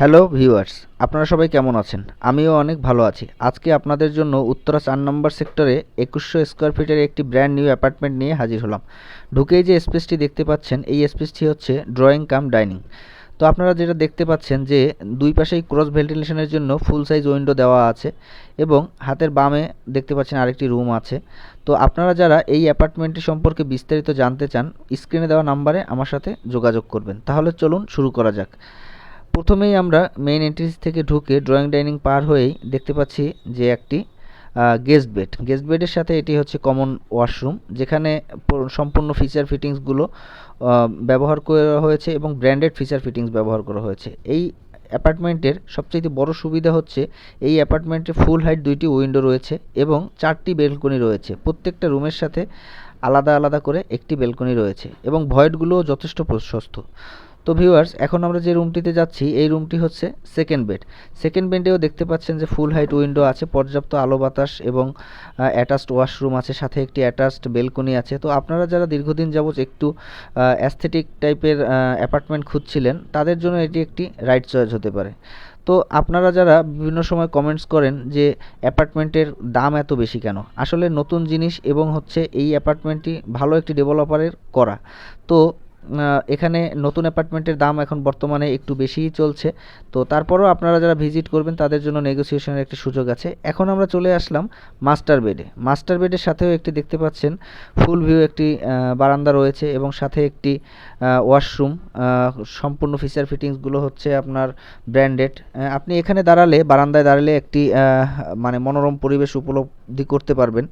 Hello viewers, আপনারা সবাই কেমন আছেন? আমিও অনেক ভালো আছি। আজকে আপনাদের জন্য উত্তরা চার নম্বর সেক্টরে একুশশো স্কোয়ার ফিটের একটি ব্র্যান্ড নিউ অ্যাপার্টমেন্ট নিয়ে হাজির হলাম। ঢুকেই যে স্পেসটি দেখতে পাচ্ছেন, এই স্পেসটি হচ্ছে ড্রয়িং কাম ডাইনিং তো আপনারা যেটা দেখতে পাচ্ছেন যে, দুই পাশেই ক্রস ভেন্টিলেশনের জন্য ফুল সাইজ উইন্ডো দেওয়া আছে এবং হাতের বামে দেখতে পাচ্ছেন আরেকটি রুম আছে। তো আপনারা যারা এই অ্যাপার্টমেন্টটি সম্পর্কে বিস্তারিত জানতে চান স্ক্রিনে দেওয়া নাম্বারে আমার সাথে যোগাযোগ করবেন। তাহলে চলুন শুরু করা যাক। প্রথমেই আমরা মেইন এন্ট্রিস থেকে ঢুকে ড্রয়িং ডাইনিং পার হয়েই দেখতে পাচ্ছি যে একটি গেস্ট বেড গেস্ট বেডের সাথে এটি হচ্ছে কমন ওয়াশরুম যেখানে সম্পূর্ণ ফিচার ফিটিংসগুলো ব্যবহার করা হয়েছে এবং ব্র্যান্ডেড ফিচার ফিটিংস ব্যবহার করা হয়েছে। এই অ্যাপার্টমেন্টের সবচেয়ে বড় সুবিধা হচ্ছে, এই অ্যাপার্টমেন্টে ফুল হাইট দুইটি উইন্ডো রয়েছে এবং চারটি বেলকনি রয়েছে। প্রত্যেকটা রুমের সাথে আলাদা আলাদা করে একটি বেলকনি রয়েছে এবং ভয়েডগুলোও যথেষ্ট প্রশস্ত। তো ভিউয়ার্স এখন আমরা যে রুমটিতে যাচ্ছি, এই রুমটি হচ্ছে সেকেন্ড বেড সেকেন্ড বেডেও দেখতে পাচ্ছেন যে ফুল হাইট উইন্ডো আছে, পর্যাপ্ত আলো বাতাস এবং অ্যাটাচড ওয়াশরুম আছে, সাথে একটি অ্যাটাচড বেলকনি আছে। তো আপনারা যারা দীর্ঘদিন যাবৎ একটু অ্যাস্থেটিক টাইপের অ্যাপার্টমেন্ট খুঁজছিলেন, তাদের জন্য এটি একটি রাইট চয়েস হতে পারে। তো আপনারা যারা বিভিন্ন সময় কমেন্টস করেন যে অ্যাপার্টমেন্টের দাম এত বেশি কেন? আসলে নতুন জিনিস এবং হচ্ছে এই অ্যাপার্টমেন্টটি ভালো একটি ডেভেলপারের করা। তো এখানে নতুন অ্যাপার্টমেন্টের দাম এখন বর্তমানে একটু বেশিই চলছে। তো তারপরেও আপনারা যারা ভিজিট করবেন, তাদের জন্য নেগোসিয়েশনের একটি সুযোগ আছে। এখন আমরা চলে আসলাম মাস্টার বেডে মাস্টার বেডের সাথেও একটি দেখতে পাচ্ছেন ফুল ভিউ একটি বারান্দা রয়েছে এবং সাথে একটি ওয়াশরুম সম্পূর্ণ ফিচার ফিটিংসগুলো হচ্ছে আপনার ব্র্যান্ডেড আপনি এখানে দাঁড়ালে, বারান্দায় দাঁড়ালে একটি মানে মনোরম পরিবেশ উপলব্ধি করতে পারবেন।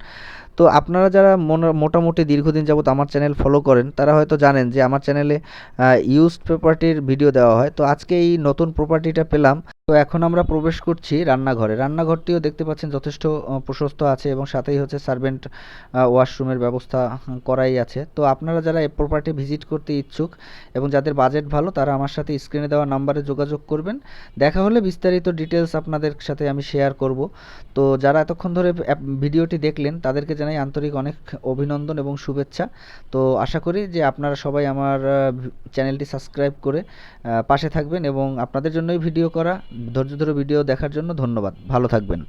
তো আপনারা যারা মোটামুটি দীর্ঘদিন যাবত আমার চ্যানেল ফলো করেন, তারা হয়তো জানেন যে আমার চ্যানেলে ইউজড প্রপার্টির ভিডিও দেওয়া হয়। তো আজকে এই নতুন প্রপার্টিটা পেলাম। তো এখন আমরা প্রবেশ করছি রান্নাঘরে। রান্নাঘরটিও দেখতে পাচ্ছেন যথেষ্ট প্রশস্ত আছে এবং সাথেই হচ্ছে সার্ভেন্ট ওয়াশরুমের ব্যবস্থা করাই আছে। তো আপনারা যারা এই প্রপার্টি ভিজিট করতে ইচ্ছুক এবং যাদের বাজেট ভালো, তারা আমার সাথে স্ক্রিনে দেওয়া নাম্বারে যোগাযোগ করবেন। দেখা হলে বিস্তারিত ডিটেলস আপনাদের সাথে আমি শেয়ার করব। তো যারা এতক্ষণ ধরে ভিডিওটি দেখলেন, তাদেরকে জানাই আন্তরিক অনেক অভিনন্দন এবং শুভেচ্ছা। তো আশা করি যে আপনারা সবাই আমার চ্যানেলটি সাবস্ক্রাইব করে পাশে থাকবেন এবং আপনাদের জন্যই ভিডিও করা ধৈর্য ধরে ভিডিও দেখার জন্য ধন্যবাদ। ভালো থাকবেন।